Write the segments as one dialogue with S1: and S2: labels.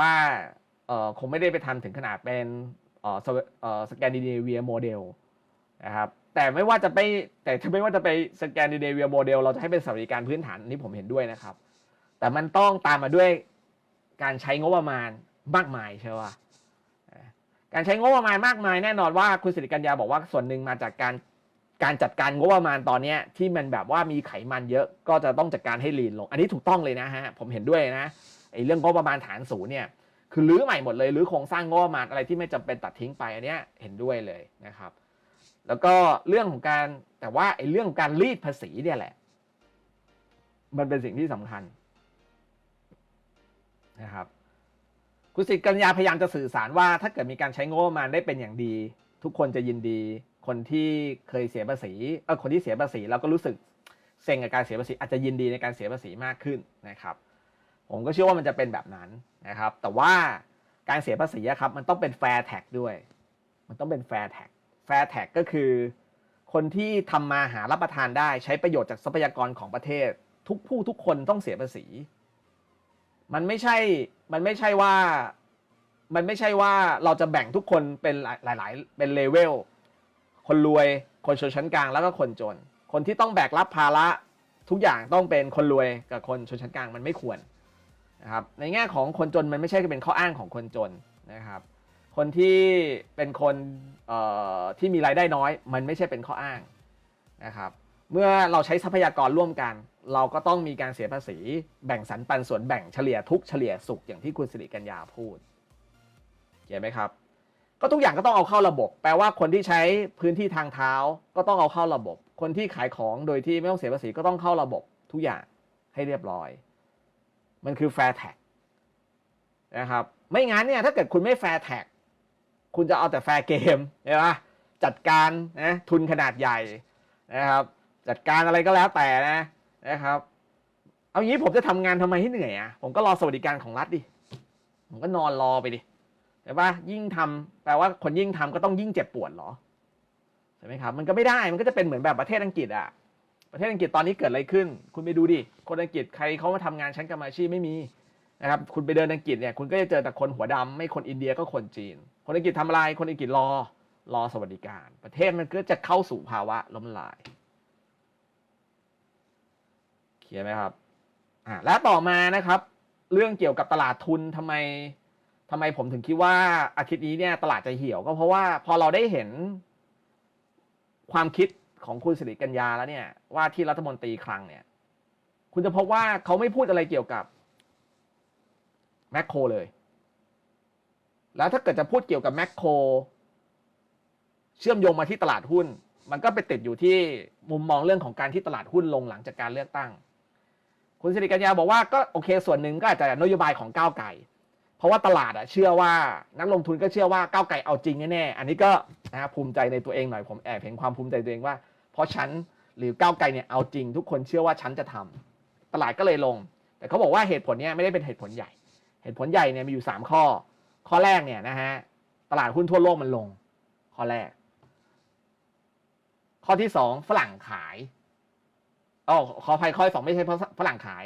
S1: ว่าเออคงไม่ได้ไปทำถึงขนาดเป็นเออสแกนดิเนเวียโมเดลนะครับแต่ไม่ว่าจะไปแต่ถ้าไม่ว่าจะไปสแกนดิเนเวียโมเดลเราจะให้เป็นสวัสดิการพื้นฐานอันนี้ผมเห็นด้วยนะครับ แต่มันต้องตามมาด้วยการใช้งบประมาณมากมายใช่ป่ะการใช้งบประมาณมากมายแน่นอนว่าคุณสิริกัญญาบอกว่าส่วนหนึ่งมาจากการการจัดการงบประมาณตอนนี้ที่มันแบบว่ามีไขมันเยอะก็จะต้องจัดการให้ลีนลง อันนี้ถูกต้องเลยนะฮะผมเห็นด้วยนะ ไอ้เรื่องงบประมาณฐานศูนย์เนี่ยคือรื้อใหม่หมดเลยรื้อโครงสร้างงบประมาณอะไรที่ไม่จำเป็นตัดทิ้งไปอันเนี้ยเห็นด้วยเลยนะครับ แล้วก็เรื่องของการแต่ว่าไอ้เรื่องของการรีดภาษีเนี่ยแหละ มันเป็นสิ่งที่สำคัญนะครับคุณสิทธิ์กัญญาพยายามจะสื่อสารว่า ถ้าเกิดมีการใช้งบประมาณได้เป็นอย่างดี ทุกคนจะยินดี คนที่เคยเสียภาษีเออคนที่เสียภาษีแล้วก็รู้สึกเซ็งกับการเสียภาษีอาจจะยินดีในการเสียภาษีมากขึ้นนะครับ ผมก็เชื่อว่ามันจะเป็นแบบนั้นนะครับ แต่ว่าการเสียภาษีครับมันต้องเป็นแฟร์แท็กด้วย มันต้องเป็นแฟร์แท็กแฟร์แท็กก็คือ คนที่ทำมาหารับประทานได้ใช้ประโยชน์จากทรัพยากรของประเทศ ทุกผู้ทุกคนต้องเสียภาษี มันไม่ใช่มันไม่ใช่ว่ามันไม่ใช่ว่าเราจะแบ่งทุกคนเป็นหลาย ๆ เป็นเลเวลคนรวยคนชนชั้นกลางแล้วก็คนจน คนที่ต้องแบกรับภาระทุกอย่างต้องเป็นคนรวยกับคนชนชั้นกลางมันไม่ควร นะครับในแง่ของคนจนมันไม่ใช่เป็นข้ออ้างของคนจนนะครับ คนที่เป็นคนที่มีรายได้น้อย มันไม่ใช่เป็นข้ออ้างนะครับ เมื่อเราใช้ทรัพยากรร่วมกัน เราก็ต้องมีการเสียภาษี แบ่งสรรปันส่วนแบ่งเฉลี่ยทุกเฉลี่ยสุขอย่างที่คุณสิริกัญญาพูดเขียนไหมครับ ก็ทุกอย่างก็ต้องเอาเข้าระบบ แปลว่าคนที่ใช้พื้นที่ทางเท้าก็ต้องเอาเข้าระบบ คนที่ขายของโดยที่ไม่ต้องเสียภาษีก็ต้องเข้าระบบทุกอย่างให้เรียบร้อย มันคือแฟร์แท็กนะครับ ไม่งั้นเนี่ยถ้าเกิดคุณไม่แฟร์แท็กคุณจะเอาแต่แฟร์เกมใช่ไหมจัดการนะทุนขนาดใหญ่นะครับ จัดการอะไรก็แล้วแต่นะนะครับ เอางี้ผมจะทำงานทำไมให้เหนื่อยอะผมก็รอสวัสดิการของรัฐดิผมก็นอนรอไปดิแต่ว่ายิ่งทำแปลว่าคนยิ่งทำก็ต้องยิ่งเจ็บปวดเหรอใช่ไหมครับ มันก็ไม่ได้มันก็จะเป็นเหมือนแบบประเทศอังกฤษอะ ประเทศอังกฤษตอนนี้เกิดอะไรขึ้น คุณไปดูดิ คนอังกฤษใครเขามาทำงานชั้นกรรมาชีพไม่มีนะครับ คุณไปเดินอังกฤษเนี่ย คุณก็จะเจอแต่คนหัวดำไม่คนอินเดียก็คนจีน คนอังกฤษทำอะไรคนอังกฤษรอ รอสวัสดิการ ประเทศมันก็จะเข้าสู่ภาวะล้มละลายเคลียร์ไหมครับอ่าและต่อมานะครับ เรื่องเกี่ยวกับตลาดทุนทำไมทำไมผมถึงคิดว่าอาทิตย์นี้เนี่ยตลาดจะเหี่ยวก็เพราะว่าพอเราได้เห็นความคิด ของคุณสิริกัญญาแล้วเนี่ย ว่าที่รัฐมนตรีคลังเนี่ย คุณจะพบว่าเขาไม่พูดอะไรเกี่ยวกับแมคโครเลย แล้วถ้าเกิดจะพูดเกี่ยวกับแมคโครเชื่อมโยงมาที่ตลาดหุ้น มันก็ไปติดอยู่ที่มุมมองเรื่องของการที่ตลาดหุ้นลงหลังจากการเลือกตั้ง คุณสิริกัญญาบอกว่าก็โอเคส่วนหนึ่งก็อาจจะนโยบายของก้าวไก่ เพราะว่าตลาดอะเชื่อว่านักลงทุนก็เชื่อว่าก้าวไก่เอาจริงแน่ๆอันนี้ก็นะภูมิใจในตัวเองหน่อยผมแอบเห็นความภูมิใจตัวเองว่า เพราะฉันหรือก้าวไก่เนี่ยเอาจริงทุกคนเชื่อว่าฉันจะทำตลาดก็เลยลง แต่เขาบอกว่าเหตุผลเนี้ยไม่ได้เป็นเหตุผลใหญ่ เหตุผลใหญ่เนี่ยมีอยู่สามข้อ ข้อแรกเนี่ยนะฮะตลาดหุ้นทั่วโลกมันลง ข้อแรก ข้อที่สองฝรั่งขายอ๋อขออภัยข้อที่สองไม่ใช่เพราะฝรั่งขาย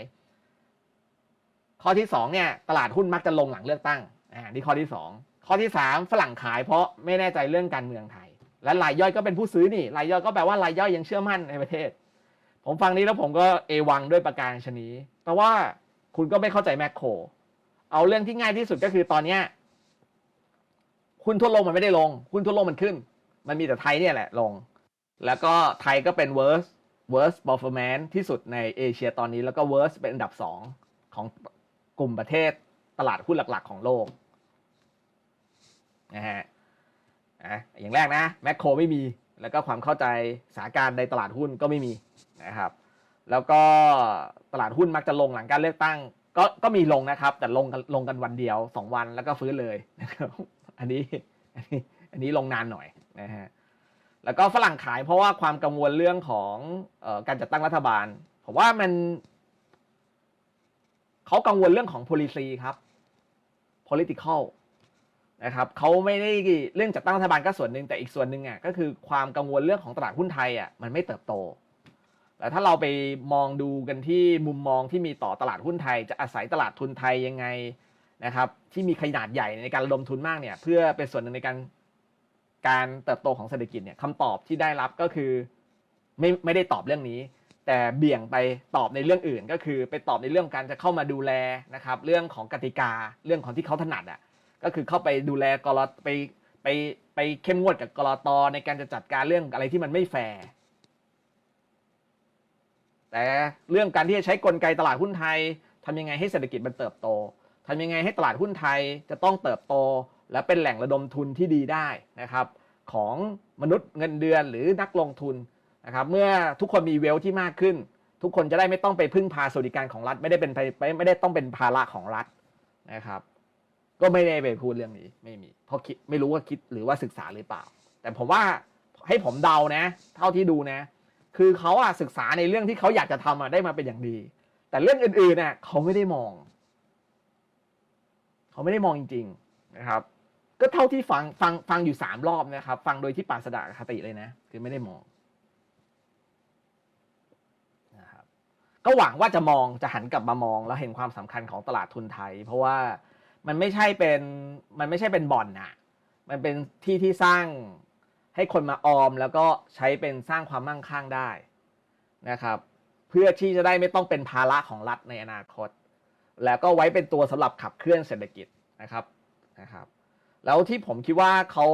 S1: ข้อที่สองเนี่ยตลาดหุ้นมักจะลงหลังเลือกตั้งอ่านี่ข้อที่สองข้อที่สามฝรั่งขายเพราะไม่แน่ใจเรื่องการเมืองไทย และรายย่อยก็เป็นผู้ซื้อนี่รายย่อยก็แปลว่ารายย่อยยังเชื่อมั่นในประเทศ ผมฟังนี้แล้วผมก็เอวังด้วยประการชนีแปลว่าคุณก็ไม่เข้าใจแมคโคร เอาเรื่องที่ง่ายที่สุดก็คือตอนเนี้ยหุ้นทั่วโลกมันไม่ได้ลงหุ้นทั่วโลกมันขึ้น มันมีแต่ไทยเนี่ยแหละลง แล้วก็ไทยก็เป็น worst worst performance ที่สุดในเอเชียตอนนี้แล้วก็ worst เป็นอันดับสองของกลุ่มประเทศตลาดหุ้นหลัก ๆ ของโลกนะฮะ อะอย่างแรกนะแมคโครไม่มี แล้วก็ความเข้าใจสถานการณ์ในตลาดหุ้นก็ไม่มีนะครับ แล้วก็ตลาดหุ้นมักจะลงหลังการเลือกตั้ง ก็ก็มีลงนะครับ แต่ลงกันลงกันวันเดียวสองวันแล้วก็ฟื้นเลยนะครับอันนี้อันนี้อันนี้ลงนานหน่อยนะฮะแล้วก็ฝรั่งขายเพราะว่าความกังวลเรื่องของออการจัดตั้งรัฐบาลผมว่ามันเขากังวลเรื่องของ policy ครับ political นะครับเขาไม่ได้เรื่องจัดตั้งรัฐบาลก็ส่วนหนึ่งแต่อีกส่วนหนึ่งอะก็คือความกังวลเรื่องของตลาดหุ้นไทยอะมันไม่เติบโต แต่ถ้าเราไปมองดูกันที่มุมมองที่มีต่อตลาดหุ้นไทย จะอาศัยตลาดทุนไทยยังไงนะครับที่มีขนาดใหญ่ในการระดมทุนมากเนี่ยเพื่อเป็นส่วนหนึ่งในการการเติบโตของเศรษฐกิจเนี่ยคำตอบที่ได้รับก็คือไม่ไม่ได้ตอบเรื่องนี้ แต่เบี่ยงไปตอบในเรื่องอื่น ก็คือไปตอบในเรื่องการจะเข้ามาดูแลนะครับเรื่องของกติกาเรื่องของที่เขาถนัดอะ ก็คือเข้าไปดูแลกรอไปไปไปเข้มงวดกับกรอตในการจะจัดการเรื่องอะไรที่มันไม่แฟร์แต่เรื่องการที่จะใช้กลไกตลาดหุ้นไทยทำยังไงให้เศรษฐกิจมันเติบโตทำยังไงให้ตลาดหุ้นไทยจะต้องเติบโต และเป็นแหล่งระดมทุนที่ดีได้นะครับ ของมนุษย์เงินเดือนหรือนักลงทุนนะครับเมื่อทุกคนมีเวลที่มากขึ้น ทุกคนจะได้ไม่ต้องไปพึ่งพาสวัสดิการของรัฐไม่ได้เป็นไปไม่ไม่ได้ต้องเป็นภาระของรัฐนะครับ ก็ไม่ได้ไปพูดเรื่องนี้ไม่มี เพราะคิดไม่รู้ว่าคิดหรือว่าศึกษาหรือเปล่า แต่ผมว่าให้ผมเดานะ เท่าที่ดูนะ คือเขาอะศึกษาในเรื่องที่เขาอยากจะทำอะได้มาเป็นอย่างดี แต่เรื่องอื่นๆน่ะเขาไม่ได้มอง เขาไม่ได้มองจริง ๆนะครับ ก็เท่าที่ฟังฟังฟังอยู่สามรอบนะครับ ฟังโดยที่ปราศจากคติเลยนะ คือไม่ได้มองนะครับก็หวังว่าจะมองจะหันกลับมามอง แล้วเห็นความสำคัญของตลาดทุนไทย เพราะว่า มันไม่ใช่เป็นมันไม่ใช่เป็นบ่อนนะมันเป็นที่ที่สร้างให้คนมาออมแล้วก็ใช้เป็นสร้างความมั่งคั่งได้นะครับ เพื่อที่จะได้ไม่ต้องเป็นภาระของรัฐในอนาคต แล้วก็ไว้เป็นตัวสำหรับขับเคลื่อนเศรษฐกิจนะครับนะครับแล้วที่ผมคิดว่าเขา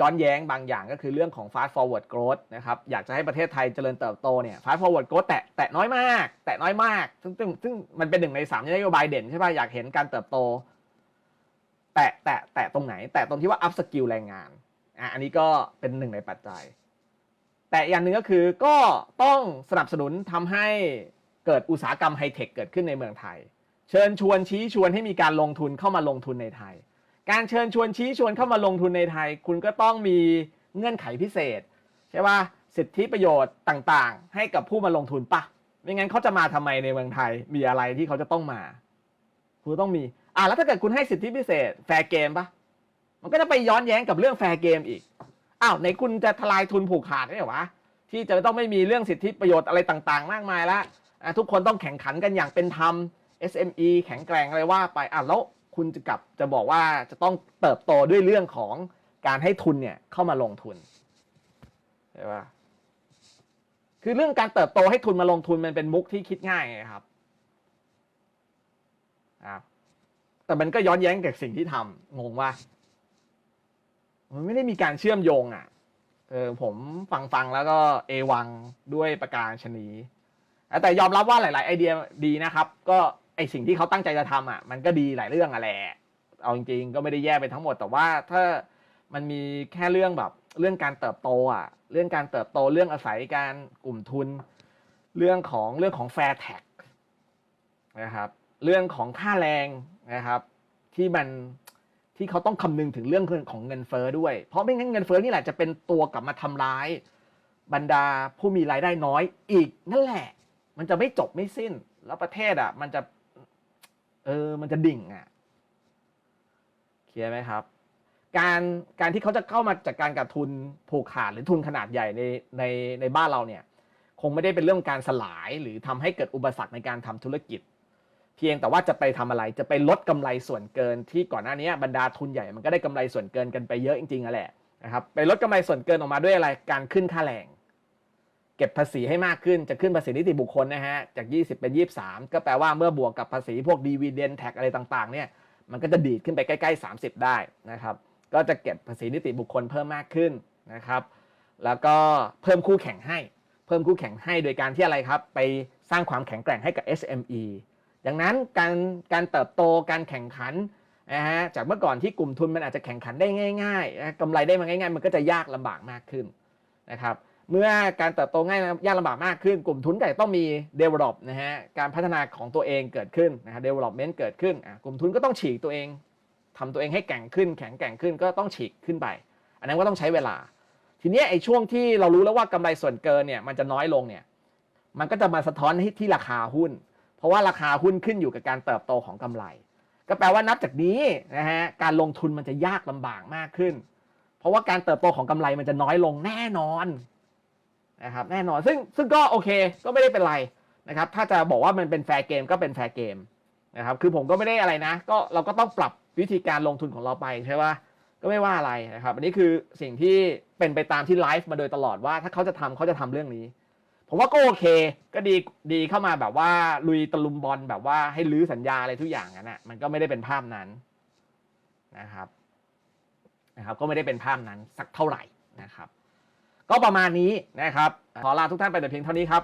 S1: ย้อนแย้งบางอย่างก็คือเรื่องของ fast forward growth นะครับ อยากจะให้ประเทศไทยเจริญเติบโตเนี่ย fast forward growth แตะแตะน้อยมาก แตะน้อยมาก ซึ่งซึ่งซึ่งมันเป็นหนึ่งในสามนโยบายเด่นใช่ป่ะ อยากเห็นการเติบโต แตะแตะแตะตรงไหน แตะตรงที่ว่า up skill แรงงานอะอันนี้ก็เป็นหนึ่งในปัจจัย แต่อย่างหนึ่งก็คือก็ต้องสนับสนุนทำให้เกิดอุตสาหกรรมไฮเทคเกิดขึ้นในเมืองไทย เชิญชวนชี้ชวนให้มีการลงทุนเข้ามาลงทุนในไทย การเชิญชวนชี้ชวนเข้ามาลงทุนในไทย คุณก็ต้องมีเงื่อนไขพิเศษใช่ป่ะสิทธิประโยชน์ต่างๆ ให้กับผู้มาลงทุนปะไม่งั้นเขาจะมาทำไมในเมืองไทยมีอะไรที่เขาจะต้องมา คุณต้องมีอะแล้วถ้าเกิดคุณให้สิทธิพิเศษ แฟร์เกมปะมันก็จะไปย้อนแย้งกับเรื่องแฟร์เกมอีกอ้าวในคุณจะทลายทุนผูกขาดได้เหรอวะที่จะต้องไม่มีเรื่องสิทธิประโยชน์อะไรต่างๆ มากมายละอะทุกคนต้องแข่งขันกันอย่างเป็นธรรม SME แข็งแกร่งอะไรว่าไปอะแล้วคุณจะกลับจะบอกว่าจะต้องเติบโตด้วยเรื่องของการให้ทุนเนี่ยเข้ามาลงทุนใช่ปะคือเรื่องการเติบโตให้ทุนมาลงทุนมันเป็นมุกที่คิดง่ายไงครับอะ แต่มันก็ย้อนแย้งกับสิ่งที่ทำงงว่า มันไม่ได้มีการเชื่อมโยงอะ เออผมฟังฟังแล้วก็เอวังด้วยประการชนีแต่ยอมรับว่าหลาย ๆ ไอเดียดีนะครับ ก็ไอสิ่งที่เขาตั้งใจจะทำอะ มันก็ดีหลายเรื่องอะแหละเอาจริง ๆ ก็ไม่ได้แย่ไปทั้งหมด แต่ว่าถ้ามันมีแค่เรื่องแบบ เรื่องการเติบโตอะ เรื่องการเติบโตเรื่องอาศัยการกลุ่มทุน เรื่องของเรื่องของแฟร์แท็กนะครับ เรื่องของค่าแรง นะครับ ที่มันที่เขาต้องคำนึงถึงเรื่องของเงินเฟ้อด้วย เพราะไม่งั้นเงินเฟ้อนี่แหละจะเป็นตัวกลับมาทำร้าย บรรดาผู้มีรายได้น้อยอีกนั่นแหละ มันจะไม่จบไม่สิ้น แล้วประเทศอะ มันจะเออมันจะดิ่งอะเคลียร์ไหมครับการการที่เขาจะเข้ามาจัดการกับทุนผูกขาดหรือทุนขนาดใหญ่ในในในบ้านเราเนี่ย คงไม่ได้เป็นเรื่องการสลายหรือทำให้เกิดอุปสรรคในการทำธุรกิจ เพียงแต่ว่าจะไปทำอะไรจะไปลดกำไรส่วนเกินที่ก่อนหน้านี้บรรดาทุนใหญ่มันก็ได้กำไรส่วนเกินกันไปเยอะจริงๆอะแหละนะครับไปลดกำไรส่วนเกินออกมาด้วยอะไรการขึ้นค่าแรงเก็บภาษีให้มากขึ้นจะขึ้นภาษีนิติบุคคลนะฮะจาก 20 เป็น 23 ก็แปลว่าเมื่อบวกกับภาษีพวกดีว i เดนแท็กอะไรต่างๆเนี่ยมันก็จะดีดขึ้นไปใกล้ๆ 30 ได้นะครับก็จะเก็บภาษีนิติบุคคลเพิ่มมากขึ้นนะครับแล้วก็เพิ่มคู่แข่งให้ เพิ่มคู่แข่งให้โดยการที่อะไรครับ ไปสร้างความแข็งแกร่งให้กับ SME ดังนั้นการการเติบโตการแข่งขันนะฮะจากเมื่อก่อนที่กลุ่มทุนมันอาจจะแข่งขันได้ง่ายๆกำไรได้มาง่ายๆ มันก็จะยากลำบากมากขึ้นนะครับเมื่อการเติบโตง่ายยากลำบากมากขึ้น กลุ่มทุนก็จะต้องมี develop นะฮะการพัฒนาของตัวเองเกิดขึ้นนะฮะ development เกิดขึ้นกลุ่มทุนก็ต้องฉีกตัวเองทำตัวเองให้แกร่งขึ้น แข็งแกร่งขึ้นก็ต้องฉีกขึ้นไป อันนั้นก็ต้องใช้เวลา ทีนี้ไอ้ช่วงที่เรารู้แล้วว่ากำไรส่วนเกินเนี่ยมันจะน้อยลงเนี่ยมันก็จะมาสะท้อนที่ที่ราคาหุ้น เพราะว่าราคาหุ้นขึ้นอยู่กับการเติบโตของกำไร ก็แปลว่านับจากนี้นะฮะการลงทุนมันจะยากลำบากมากขึ้น เพราะว่าการเติบโตของกำไรมันจะน้อยลงแน่นอนนะครับแน่นอนซึ่งซึ่งก็โอเคก็ไม่ได้เป็นไรนะครับถ้าจะบอกว่ามันเป็นแฟร์เกมก็เป็นแฟร์เกมนะครับคือผมก็ไม่ได้อะไรนะ ก็เราก็ต้องปรับวิธีการลงทุนของเราไปใช่ปะก็ไม่ว่าอะไรนะครับ อันนี้คือสิ่งที่เป็นไปตามที่ไลฟ์มาโดยตลอดว่าถ้าเขาจะทำเขาจะทำเรื่องนี้ ผมว่าก็โอเค ก็ดีดีเข้ามาแบบว่าลุยตะลุมบอลแบบว่าให้ลื้อสัญญาอะไรทุกอย่างนั้นนะมันก็ไม่ได้เป็นภาพนั้นนะครับนะครับ ก็ไม่ได้เป็นภาพนั้นสักเท่าไหร่นะครับ ก็ประมาณนี้นะครับขอลาทุกท่านไปแต่เพียงเท่านี้ครับ